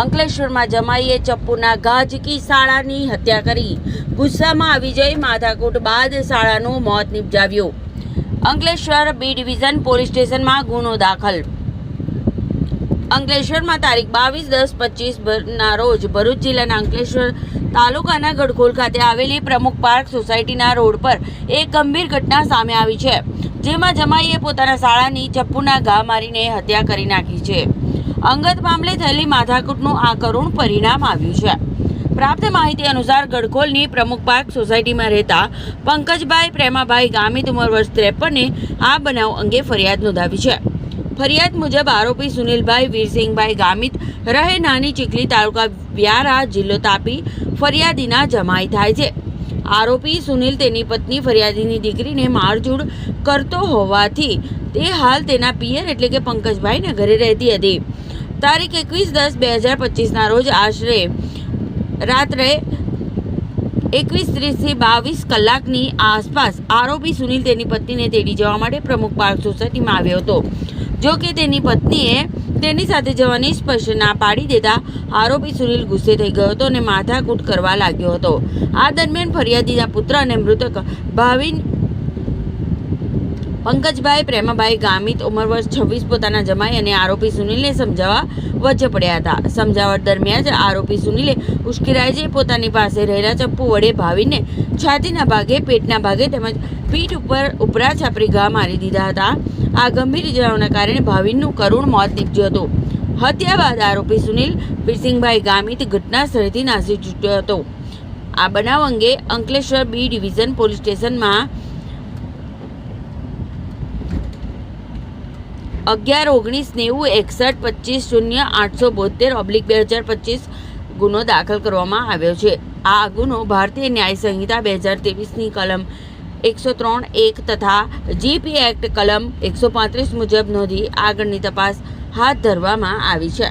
અંકલેશ્વરમાં જમાઈએ ચપ્પુના ઘા ઝીકી શાળાની હત્યા કરી. ગુસ્સામાં આવી જઈ માથાકૂટ બાદ શાળાનું મોત નિપજાવ્યું. અંકલેશ્વર બી ડિવિઝન પોલીસ સ્ટેશનમાં ગુનો દાખલ. અંકલેશ્વરમાં તારીખ બાવીસ, દસ, પચીસ ના રોજ ભરૂચ જિલ્લાના અંકલેશ્વર તાલુકાના ગઢખોલ ખાતે આવેલી પ્રમુખ પાર્ક સોસાયટીના રોડ પર એક ગંભીર ઘટના સામે આવી છે, જેમાં જમાઈએ પોતાના શાળાની ચપ્પુના ઘા મારીને હત્યા કરી નાખી છે. અંગત મામલે થયેલી માથાકૂટનું આ કરુણ પરિણામ આવ્યું છે. પ્રાપ્ત માહિતી અનુસાર ગડખોલની પ્રમુખ પાર્ક સોસાયટીમાં રહેતા પંકજભાઈ પ્રેમાભાઈ ગામિત ઉંમર વર્ષ ત્રેપને આ બનાવ અંગે ફરિયાદ નોંધાવી છે. ફરિયાદ મુજબ આરોપી સુનિલભાઈ વીરસિંહભાઈ ગામિત રહે નાની ચીખલી તાલુકા વ્યારા જિલ્લો તાપી ફરિયાદીના જમાઈ થાય છે. આરોપી સુનિલ તેની પત્ની ફરિયાદીની દીકરીને મારઝૂડ કરતો હોવાથી તે હાલ તેના પિયર એટલે કે પંકજભાઈના ઘરે રહેતી હતી. તારીખ એકવીસ દસ બે હજાર પચીસના રોજ આશરે રાત્રે એકવીસ ત્રીસથી બાવીસ કલાકની આસપાસ આરોપી સુનિલ તેની પત્નીને તેડી જવા માટે પ્રમુખ પાર્ક સોસાયટીમાં આવ્યો હતો. જો કે તેની પત્નીએ તેની સાથે જવાની સ્પષ્ટ ના પાડી દેતા આરોપી સુનિલ ગુસ્સે થઈ ગયો હતો અને માથાકૂટ કરવા લાગ્યો હતો. આ દરમિયાન ફરિયાદીના પુત્ર અને મૃતક ભાવિન પંકજભાઈ પ્રેમાભાઈ ગામિત ઉંમર વર્ષ છવ્વીસ પોતાના જમાઈ અને આરોપી સુનિલને સમજાવવા વચ્ચે પડ્યા હતા. સમજાવટ દરમિયાન જ આરોપી સુનિલે ઉશ્કેરાયજી પોતાની પાસે રહેલા ચપ્પુ વડે ભાવીને છાતીના ભાગે, પેટના ભાગે તેમજ પીઠ ઉપર ઉપરા છાપરી ઘા મારી દીધા હતા. આ ગંભીર ઇજાઓના કારણે ભાવિનનું કરુણ મોત નીપજ્યું હતું. હત્યા બાદ આરોપી સુનિલ બિરસિંહભાઈ ગામિત ઘટના સ્થળેથી નાસી છૂટ્યો હતો. આ બનાવ અંગે અંકલેશ્વર બી ડિવિઝન પોલીસ સ્ટેશનમાં અગિયાર ઓગણીસ નેવું એકસઠ પચીસ શૂન્ય આઠસો બોતેર ઓબ્લિક બે હજાર પચીસ ગુનો દાખલ કરવામાં આવ્યો છે. આ ગુનો ભારતીય ન્યાય સંહિતા બે હજાર ત્રેવીસની કલમ એકસો ત્રણ એક તથા જીપી એક્ટ કલમ એકસો પાંત્રીસ મુજબ નોંધી આગળની તપાસ હાથ ધરવામાં આવી છે.